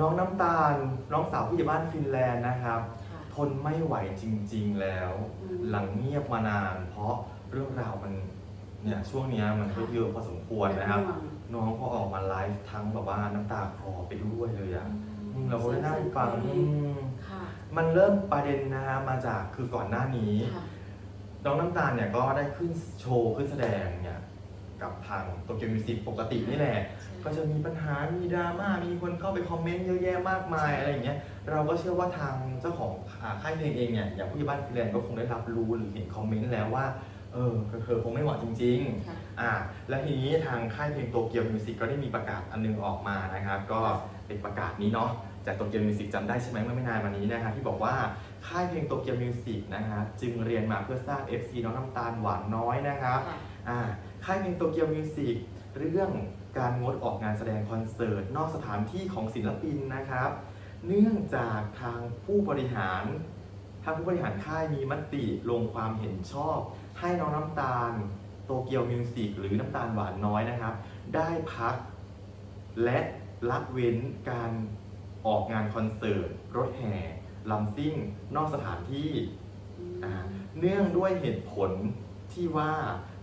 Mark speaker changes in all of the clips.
Speaker 1: น้องน้ำตาลน้องสาวผู้ใหญ่บ้านฟินแลนด์นะครับ
Speaker 2: ค่ะ
Speaker 1: ทนไม่ไหวจริง ๆ แล้ว
Speaker 2: อืม
Speaker 1: หลังเงียบมานาน เพราะเรื่องราวมันเนี่ยช่วงเนี้ยมันก็เยอะพอสมควรนะครับ น้องก็ออกมาไลฟ์ทั้งแบบว่าน้ำตาคลอไปด้วยเลยอะอืมเราก็ได้นั่งฟังอืม
Speaker 2: ค่ะ
Speaker 1: มันเริ่มประเด็นนะฮะมาจากคือก่อนหน้านี้
Speaker 2: ค่ะ
Speaker 1: น้องน้ำตาลเนี่ยก็ได้ขึ้นโชว์ขึ้นแสดงเนี่ย กับทางโตเกียวมิวสิกปกตินี่แหละก็จะมีปัญหา มีดราม่า มีคนเข้าไปคอมเมนต์เยอะแยะมากมายอะไรอย่างเงี้ย เราก็เชื่อว่าทางเจ้าของอ่าค่ายเพลงเองเนี่ย อย่างผู้ใหญ่บ้านฟินแลนด์ก็คงได้รับรู้หรือเห็นคอมเมนต์แล้วว่า เออเธอคงไม่เหมาะจริงๆ
Speaker 2: ค่ะ
Speaker 1: อ่า และทีนี้ทางค่ายเพลงโตเกียวมิวสิกก็ได้มีประกาศอันนึงออกมานะครับ ก็เป็นประกาศนี้เนาะ จากโตเกียวมิวสิกจำได้ใช่ไหมเมื่อไม่นานมานี้นะครับที่บอกว่าค่ายเพลงโตเกียวมิวสิกนะครับจึงเรียนมาเพื่อสร้าง FC น้องน้ำตาลหวานน้อยนะครับ
Speaker 2: ค่ะ
Speaker 1: อ่า ค่ายเพลงโตเกียวมิวสิกเรื่องการงดออกงานแสดงคอนเสิร์ต นอกสถานที่ของศิลปินนะครับ เนื่องจากทางผู้บริหารทางผู้บริหารค่ายมีมติลงความเห็นชอบ ให้น้องน้ำตาลโตเกียวมิวสิกหรือน้ำตาลหวานน้อยนะครับ ได้พัก และละเว้นการออกงานคอนเสิร์ต รถแห่ลำซิ่ง นอกสถานที่ เนื่องด้วยเหตุผลที่ว่า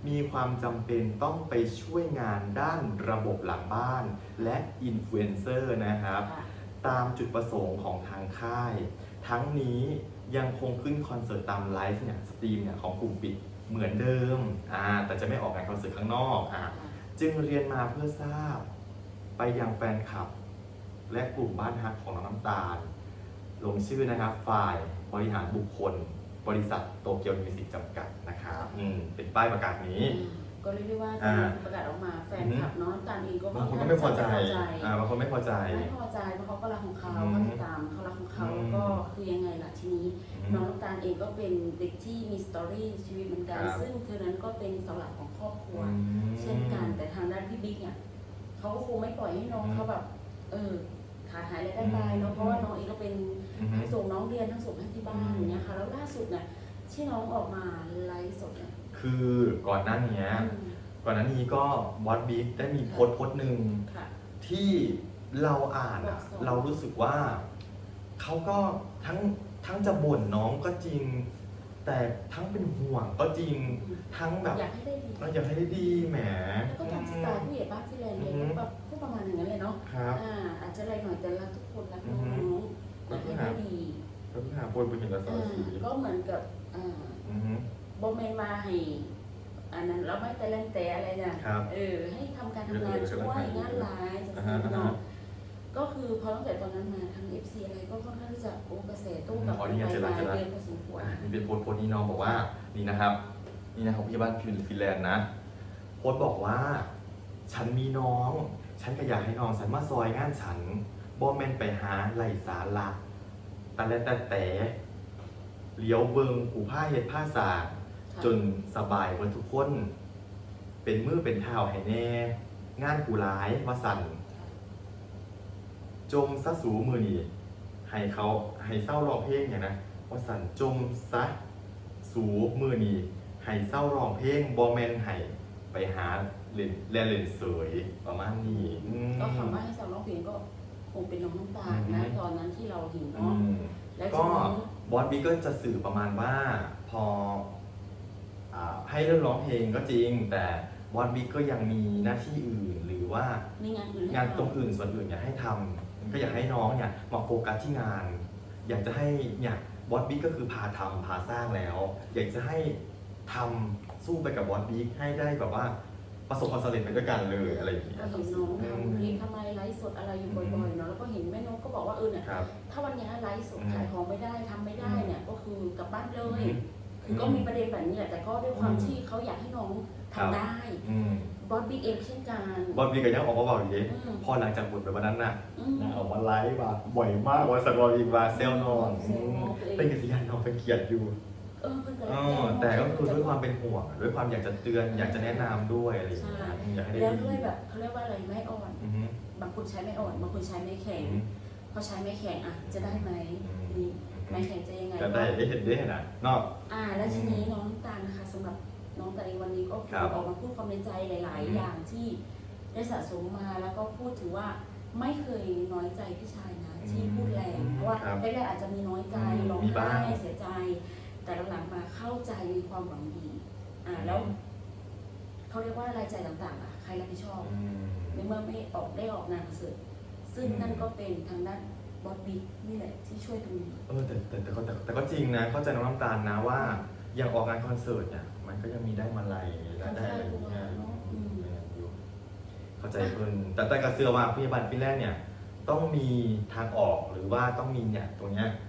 Speaker 1: มีความจำเป็นต้องไปช่วยงานด้านระบบหลังบ้าน และอินฟลูเอนเซอร์นะครับ
Speaker 2: ค่ะ
Speaker 1: ตามจุดประสงค์ของทางค่าย ทั้งนี้ยังคงขึ้นคอนเสิร์ตตามไลฟ์เนี่ยสตรีมเนี่ยของกลุ่มปิดเหมือนเดิมอ่าแต่จะไม่ออกงานคอนเสิร์ตข้างนอกอ่าจึงเรียนมาเพื่อทราบไปยังแฟนคลับ และกลุ่มบ้านฮักของน้องน้ำตาล ลงชื่อนะครับฝ่ายบริหารบุคคล บริษัทโตเกียวมิวสิกจำกัดนะครับอืมเป็นป้ายประกาศนี้
Speaker 2: อืมก็เรียกได้ว่า
Speaker 1: อ่า
Speaker 2: ที่ประกาศออกมาแฟนคลับน้องน้ำตาลเองก็
Speaker 1: บางคนก็ไม่พอใจ
Speaker 2: ค่นข้างจะ
Speaker 1: อ่าบางคนไม่พอใจ
Speaker 2: ไม่พอใจเพราะเขาก็รักของเขา
Speaker 1: อืม
Speaker 2: เขาติดตามเขารักของเขา
Speaker 1: อืม
Speaker 2: แล้วก็คือยังไงล่ะทีนี้
Speaker 1: อืม
Speaker 2: น้องน้ำตาลเองก็เป็นเด็กที่มีสตอรี่ชีวิตเหมือนกัน
Speaker 1: ครับ
Speaker 2: ซึ่งเธอนั้นก็เป็นเสาหลักของครอบครัว
Speaker 1: อืม
Speaker 2: เช่นกันแต่ทางด้านพี่บิ๊กเนี่ยเขาก็คงไม่ปล่อยให้น้อง
Speaker 1: อืม
Speaker 2: เขาแบบ เออ ขาดหายรายได้ไปเนาะเพราะว่าน้องเองก็เป็น
Speaker 1: อืม
Speaker 2: ทั้งส่งน้องเรียนทั้งส่งให้ที่บ้าน
Speaker 1: อืม
Speaker 2: อย่างเงี้ยค่ะ แล้วล่าสุดเนี่ยที่น้องออกมาไลฟ์สดเนี่ย
Speaker 1: คือก่อนหน้านี้
Speaker 2: อืม
Speaker 1: ก่อนหน้านี้ก็บอสบิ๊กได้มีโพสต์โพสต์หนึ่ง
Speaker 2: ค่ะ
Speaker 1: ที่เราอ่านอะ
Speaker 2: บอกสอน
Speaker 1: เรารู้สึกว่าเขาก็ทั้งทั้งจะบ่นน้องก็จริง แต่ทั้งเป็นห่วงก็จริง ทั้งแบบ
Speaker 2: อยากให้ได้ดี
Speaker 1: เราอยากให้ได้ดีแหม ไปเห็นแล้วสอ
Speaker 2: อ่า
Speaker 1: สี
Speaker 2: ก็เหมือนกับอ่า
Speaker 1: อือฮึ
Speaker 2: บอมเมนมาให้อันนั้นเราไม่แต่เล่นแต่อะไรเนี่ย
Speaker 1: ครับ
Speaker 2: เออ ให้ทำการทำงาน
Speaker 1: เออ
Speaker 2: ช่วยงานหลายจะ
Speaker 1: อ่าฮะ
Speaker 2: ซื้อ
Speaker 1: อ่า
Speaker 2: เนาะ
Speaker 1: ฮะ
Speaker 2: ก็คือพอตั้งแต่ตอนนั้นมาทาง FC อะไรก็ค่อนข้างที่จะโอ้กระแสตู้กลับ
Speaker 1: อ๋อ
Speaker 2: ไป
Speaker 1: นี่ไงเจอ
Speaker 2: มา
Speaker 1: แล้วเจอแล้ว
Speaker 2: เดือนพอสมควร
Speaker 1: อะนี่เป็นโพสต์โพสต์นี้น้องบอกว่านี่นะครับ นี่นะครับพี่บ้านฟินแลนด์นะ โพสต์บอกว่า ฉันมีน้อง ฉันก็อยากให้น้องฉันมาซอยงานฉันบอแมนไปหาไหลสาระ แต่และแต่แต่เลี้ยวเบิงกูผ้าเฮ็ดผ้าสาก
Speaker 2: ค่ะ
Speaker 1: จนสบายเบิดทุกคน เป็นมือเป็นเท้าให้แน่ งานกูร้ายว่าสั่นจมซะสูมือนี่ให้เขาให้เศร้าร้องเพลงอย่างนะว่าสั่นจมซะสูมือนี่ให้เศร้าร้องเพลงบอแมนให้ไปหาเล่นแลเล่นสวยประมาณนี้อืม
Speaker 2: ก็คำว่าให้สาวร้องเพลงก็ คงเป็นน้องน้ำตาล
Speaker 1: อื
Speaker 2: นะ
Speaker 1: ม
Speaker 2: ตอนนั้นที่เราเห็น
Speaker 1: อื
Speaker 2: เนาะ
Speaker 1: ม
Speaker 2: แล้ว
Speaker 1: ก็
Speaker 2: ทีนี้
Speaker 1: บอสบิ๊กก็จะสื่อประมาณว่าพออ่าให้เรื่องร้องเพลงก็จริง แต่บอสบิ๊กก็ยังมีหน้าที่อื่นหรือว่า
Speaker 2: มีงานอื่นให้
Speaker 1: งาน
Speaker 2: ทำ
Speaker 1: ตรงอื่นส่วนอื่นอยากให้ทำก็อยากให้น้องเนี่ยมาโฟกัสที่งาน อยากจะให้เนี่ยบอสบิ๊กก็คือพาทำพาสร้างแล้ว อยากจะให้ทำสู้ไปกับบอสบิ๊กให้ได้แบบว่า ประสบความสำเร็จไปด้วยกันเลยอะไรอย่างเงี้ย
Speaker 2: ก็เห็นน้องทำเพลงทำอะไรไลฟ์สดอะไรอยู่บ่อยๆเนาะแล้วก็เห็นแม่นกก็บอกว่าเออเนี่ย
Speaker 1: ครับ
Speaker 2: ถ้าวันเนี้ยไลฟ์สด
Speaker 1: อืม
Speaker 2: ขายของไม่ได้ทำไม่ได้เนี่ยก็คือกลับบ้านเลย
Speaker 1: อืม
Speaker 2: คือก็มีประเด็นแบบนี้แหละแต่ก็ด้วยความ
Speaker 1: อืม
Speaker 2: ที่เขาอยากให้น้อง
Speaker 1: ครั
Speaker 2: ทำ
Speaker 1: บ
Speaker 2: ได้
Speaker 1: อืม
Speaker 2: บอสบิ๊กเองเช่นกัน
Speaker 1: บอสบิ๊กก็ยังออกมาบอกอยู่ดิ
Speaker 2: อืม
Speaker 1: พอหลังจากบทไปวันนั้นน่ะ
Speaker 2: อืม
Speaker 1: นะออกมาไลฟ์มาบ่อยมากว่าสัตว์วอลีบาเซลนอน
Speaker 2: เซลล์นอนตัวเอง
Speaker 1: เป็นกิจยานน้องเป็นเกียรติอยู่
Speaker 2: เออเพิ่งจะ
Speaker 1: เออแต่ก็คือด้วยความเป็นห่วงด้วยความอยากจะเตือนอยากจะแนะนำด้วยอะไรอย่างเงี้ยอยากให้ได้
Speaker 2: แล้ว
Speaker 1: ดี
Speaker 2: ด้วยแบบเขาเรียกว่าอะไรไม่อ่อน
Speaker 1: อือฮึ
Speaker 2: บางคนใช้ไม่อ่อนบางคนใช้ไม่แข็ง
Speaker 1: อืม
Speaker 2: พอใช้ไม่แข็งอะจะได้ไหม
Speaker 1: อืม
Speaker 2: นี่ไม่แข็งจะยังไง
Speaker 1: ก็ได้ได้เห็นได้เห็นอะเนาะ
Speaker 2: อ่า แล้วทีนี้น้องน้ำตาลนะคะสำหรับน้องตาลเองวันนี้ก็คือ
Speaker 1: ครับ
Speaker 2: ออกมาพูดความในใจหลาย
Speaker 1: อืม
Speaker 2: ๆ อย่างที่ได้สะสมมาแล้วก็พูดถึงว่าไม่เคยน้อยใจพี่ชายนะที่พูดแรงเพราะว่า
Speaker 1: ครับ
Speaker 2: แรกๆอาจจะมีน้อยใจ
Speaker 1: อืม
Speaker 2: ร้อง
Speaker 1: มีบ้าง
Speaker 2: ไห้เสียใจ แต่หลังๆมาเข้าใจมีความหวังดี อ่าแล้วเขาเรียกว่ารายจ่ายต่างๆอะใครรับผิดชอบ
Speaker 1: อืม
Speaker 2: ในเมื่อไม่ออกได้ออกงานคอนเสิร์ตซึ่ง
Speaker 1: อืม
Speaker 2: นั่นก็เป็นทางด้านบอสบิ๊กนี่แหละที่ช่วยตรงนี้
Speaker 1: เออแต่แต่แต่แต่แต่ก็จริงนะเข้าใจน้องน้ำตาลนะว่าอย่างออกงานคอนเสิร์ตเนี่ยมันก็ยังมีได้มาลัยและได้อะไรอย่างเงี้ย
Speaker 2: อืม
Speaker 1: อยู่เข้าใจเพิ่นแต่แต่กระเสือว่าพยาบาลฟินแลนด์เนี่ยต้องมีทางออกหรือว่าต้องมีเนี่ยตรงเนี้ย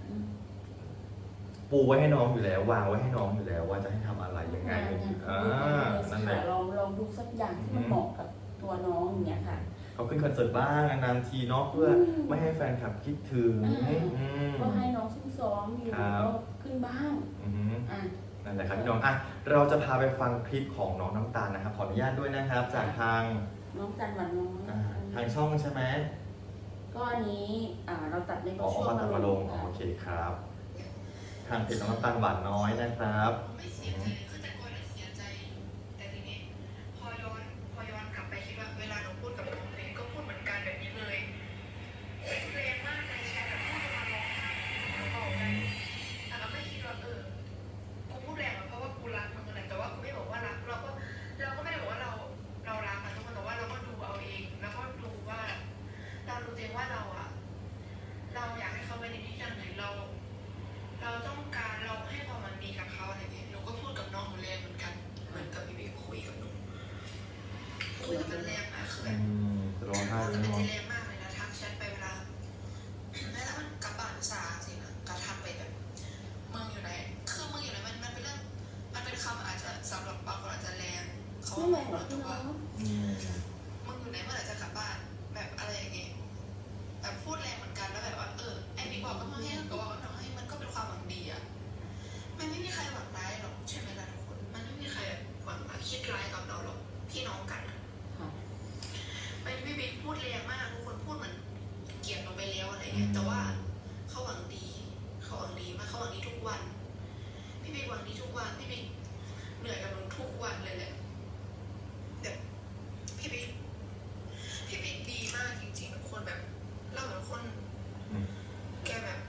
Speaker 2: อืม
Speaker 1: ปูไว้ให้น้องอยู่แล้ว วางไว้ให้น้องอยู่แล้วว่าจะให้ทำอะไรยังไง
Speaker 2: งานงาน
Speaker 1: อ่านั่นแหละ
Speaker 2: ลองลองดูสักอย่างที่มันเหมาะกับตัวน้องอย่างเงี้ยค่ะ
Speaker 1: เขาขึ้นคอนเสิร์ตบ้างนานๆทีเนาะเพื่ออ
Speaker 2: ม
Speaker 1: ไม่ให้แฟนคลับคิดถึง
Speaker 2: อ่า
Speaker 1: อืม
Speaker 2: ก็ให้น้องซุ่มซ้อมอยู่
Speaker 1: ครับ
Speaker 2: ก็ขึ้นบ้าง
Speaker 1: อืม
Speaker 2: อะ
Speaker 1: นั่นแหละครับพี่น้องอะเราจะพาไปฟังคลิปของน้องน้ำตาลนะครับขออนุญาตด้วยนะครับ จากทาง
Speaker 2: น้องจันหวานน้อย
Speaker 1: อ่าทางช่องใช่ไหม
Speaker 2: ก็อันนี้อ่าเราตัดใน
Speaker 1: อ๋อ
Speaker 2: ช่วง
Speaker 1: เขาตัดมาลงอ๋อ
Speaker 2: ค่ะ
Speaker 1: โอเคครับ ทางเพจน้องน้ำตาลหวานน้อยนะครับ
Speaker 3: คุยกับมันแรงมากคือแบอืบม
Speaker 1: จะร้องไห้
Speaker 3: พูด
Speaker 1: ไหม
Speaker 3: กับมัน
Speaker 1: น้อง
Speaker 3: แรงมากเลยนะทักแชทไปเวลาแม้แต่มันกลับบ้านสาสินะก็ทักไปแบบมึงอยู่ไหนคือมึงอยู่ไหนมันมันเป็นเรื่องมันเป็นคำอาจจะสำหรับบางคนอาจจะแรงเขา
Speaker 2: ไม่
Speaker 3: บ
Speaker 2: แร
Speaker 3: อก
Speaker 2: งหรอก
Speaker 3: ตัว
Speaker 2: น้อง
Speaker 1: อืม
Speaker 3: มึงอยู่ไหนเมื่อไหร่จะกลับบ้านแบบอะไรอย่างเงี้ยแบบพูดแรงเหมือนกันแล้วแบบว่าเออไอ้บิ๊กบอกก็มาให้ก็บอกว่าน้องให้มันก็เป็นความหวังดีอะมันไม่มีใครหวังร้ายหรอกใช่ไหมล่ะทุกคน มันไม่มีใครหวังมาคิดร้ายกับเราหรอกพี่น้องกันอะ พี่บิ๊กพูดแรงมากทุกคนพูดเหมือนเกลียดเราไปแล้วอะไรเงี้ยแต่ว่าเขาหวังดีเขาหวังดีมากเขาหวังดีทุกวัน พี่บิ๊กหวังดีทุกวันพี่บิ๊กเหนื่อยกับหนูทุกวันเลยแหละแบบพี่บิ๊กพี่บิ๊กดีมากจริงๆทุกคนแบบเราเหมือนคน
Speaker 1: อืม
Speaker 3: แกแบบ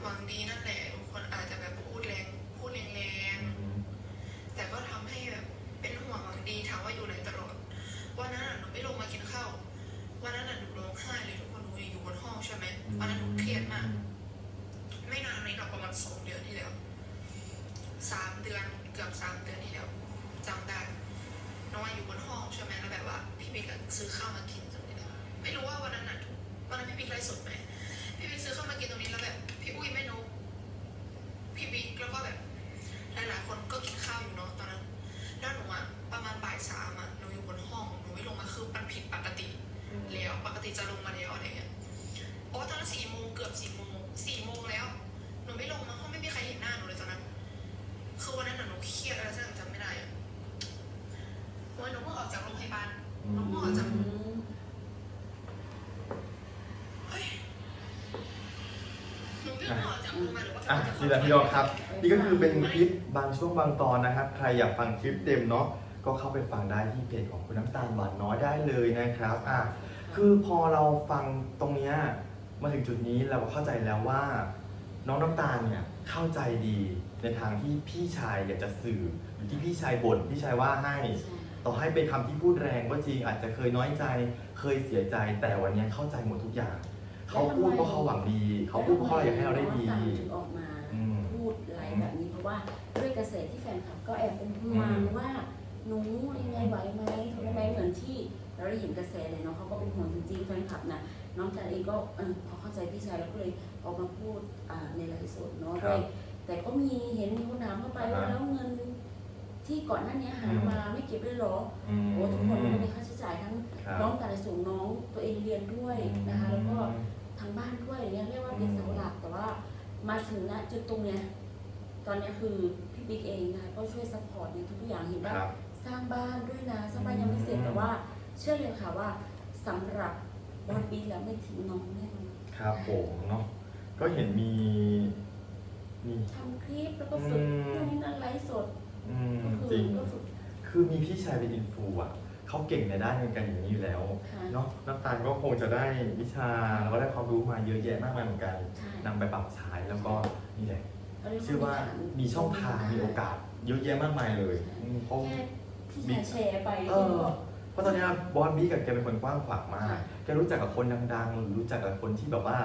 Speaker 3: หวังดีนั่นแหละทุกคนอาจจะแบบพูดแรงพูดแรง
Speaker 1: อืม
Speaker 3: ๆแต่ก็ทำให้แบบเป็นห่วงหวังดีถามว่าอยู่ไหนตลอดวันนั้นน่ะหนู ไม่ลงมากินข้าววันนั้นน่ะหนูร้องไห้เลยทุกคนหนูอยู่บนห้องใช่ไหมวันนั้นหนูเครียดมาก ไม่นานนี้หรอกประมาณสองเดือนที่แล้วสามเดือนเกือบสามเดือนที่แล้วจำได้น้องอยู่บนห้องใช่ไหมแล้วแบบว่า พี่บิ๊กอะซื้อข้าวมากินตรงนี้เลยไม่รู้ว่าวันนั้นน่ะวันนั้นพี่บิ๊กไลฟ์สดไหมพี่บิ๊กซื้อเข้าวมากินตรงนี้แล้วแบบพี่อุ้ยแม่นกพี่บิ๊กแล้วก็แบบหลายๆคนก็กินข้าวอยู่เนาะตอนนั้น แล้วหนูอะประมาณบ่ายสามอะหนูอยู่บนห้องหนูไม่ลงมาคือมันผิดปกติแล้วปกติจะลงมาแล้วอะไรเงี้ยโอ้ตอนนั้นสี่โมงเกือบสี่โมงสี่โมงแล้วหนูไม่ลงมาห้องไม่มีใครเห็นหน้าหนูเลยตอนนั้น คือวันนั้นน่ะหนูเครียดอะไรสักอย่างจำไม่ได้อะวันหนูเพิ่งออกจากโรงพยาบาลหนูออกจาก
Speaker 2: อืม
Speaker 3: เฮ้ยหนูเพิ่งออกจากโรงพยาบาลหรือว่า
Speaker 1: อะ
Speaker 3: ออกจาก
Speaker 1: นี่แหละพี่น้องครับ นี่ก็คือเป็นคลิปบางช่วงบางตอนนะครับ ใครอยากฟังคลิปเต็มเนาะก็เข้าไปฟังได้ที่เพจของคุณน้ำตาลหวานน้อยได้เลยนะครับอะคือพอเราฟังตรงเนี้ยมาถึงจุดนี้เราก็เข้าใจแล้วว่า น้องน้ำตาลเนี่ยเข้าใจดีในทางที่พี่ชายอยากจะสื่อหรือที่พี่ชายบ่นพี่ชายว่าให้ ต่อให้เป็นคำที่พูดแรงก็จริงอาจจะเคยน้อยใจ เคยเสียใจแต่วันนี้เข้าใจหมดทุกอย่าง เขาพูดเพราะเขาหวังดี เขาพูดเพราะเขาอยากให้เราได้ดี
Speaker 2: แล้วทำมน้องต่างถึงออกมา พูดอะไรแบบนี้เพราะว่าด้วยกระแสที่แฟนคลับก็แอบเป็นห่ว
Speaker 1: อื
Speaker 2: ง
Speaker 1: ม
Speaker 2: ว่าหนูยังไงไหวไหมทำไมเหมือนที่เราได้เห็นกระแสเลยเนาะเขาก็เป็นห่วงจริงๆแฟนคลับนะน้องจันเองก็เออพอเข้าใจพี่ชายแล้วก็เลยออกมาพูดอ่าในไลฟ์สดเนาะ
Speaker 1: ครับ
Speaker 2: แต่ก็มีเห็นมีคนถามเข้าไปว่า
Speaker 1: อ่าฮะ
Speaker 2: แล้วเงินที่ก่อนหน้านี้หามาไม่เก็บเลยเหรอ
Speaker 1: อืม
Speaker 2: โอ้ทุกคนก็มีค่าใช้จ่ายทั้ง
Speaker 1: ครับ
Speaker 2: น้องการส่งน้องตัวเองเรียนด้วยนะคะแล้วก็ทางบ้านด้วยอย่างเงี้ยเรียกว่าเป็นเสาหลักแต่ว่า มาถึงณจุดตรงเนี้ยตอนเนี้ยคือพี่บิ๊กเองนะคะก็ช่วยซัพพอร์ตในทุกๆอย่างเห็นว่า
Speaker 1: ครับ
Speaker 2: สร้างบ้านด้วยนะสร้างบ้านยังไม่เสร็จ
Speaker 1: อืม
Speaker 2: แต่ว่า เชื่อเลยค่ะว่าสำหรับบอลบิ๊กแล้วไม่ทิ้งน้องแน่นอน
Speaker 1: ครับผมเนาะก็เห็นมีมี
Speaker 2: ทำคลิปแล้วก็ฝึก
Speaker 1: อืม
Speaker 2: นู่นนี่นั่นไลฟ์สด
Speaker 1: อืม
Speaker 2: ก็คื
Speaker 1: จริ
Speaker 2: องก็ฝึก
Speaker 1: คือมีพี่ชายเป็นอินฟูอะ เขาเก่งในด้านการอย่างนี้อยู่แล้ว
Speaker 2: ค่ะ
Speaker 1: เนาะน้ำตาลก็คงจะได้วิชาแล้วก็ได้ความรู้มาเยอะแยะมากมายเหมือนกัน
Speaker 2: ใช่
Speaker 1: นำไปปรับใช้แล้วก็นี่แหละ
Speaker 2: ก็เรียก
Speaker 1: เชื่อว่ามีช่องทางมีโอกาสเยอะแยะมากมายเลยอืมเพราะ
Speaker 2: แค่ที่แชร์แชร์ไป
Speaker 1: เออเพราะตอนเนี้ยบอสบี้กับแกเป็นคนกว้างขวางมาก
Speaker 2: ค่ะ
Speaker 1: แกรู้จักกับคนดังๆหรือรู้จักกับคนที่แบบว่า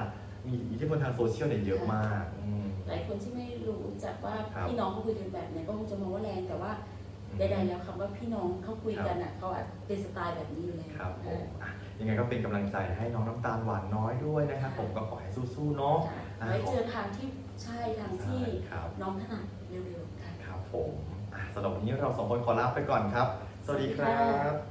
Speaker 1: มีอิทธิพลทางโซเชียลเนี่ยเยอะมากอืม
Speaker 2: หลายคนที่ไม่รู้จักว่า
Speaker 1: ครับ
Speaker 2: พี่น้องเขาคุยกันแบบเนี้ยก็คงจะมองว่าแรงแต่ว่า ใดๆแล้วคำว่าพี่น้องเขาคุยกันอะเขาอาจเป็นสไตล์แบบนี้อยู่แล้ว
Speaker 1: ครับผ
Speaker 2: อ่าม
Speaker 1: อะยังไงก็เป็นกำลังใจให้น้องน้ำตาลหวานน้อยด้วยนะครับผมก็ขอให้สู้ๆเนาะ
Speaker 2: ค่ะไว้เจอทางที่ใช่ทางที่
Speaker 1: ครับ
Speaker 2: น้องถนัดเร็วๆค่ะ
Speaker 1: ครับผมอะสำหรับวันนี้เราสองคนขอลาไปก่อนครับ สวัสดีครับ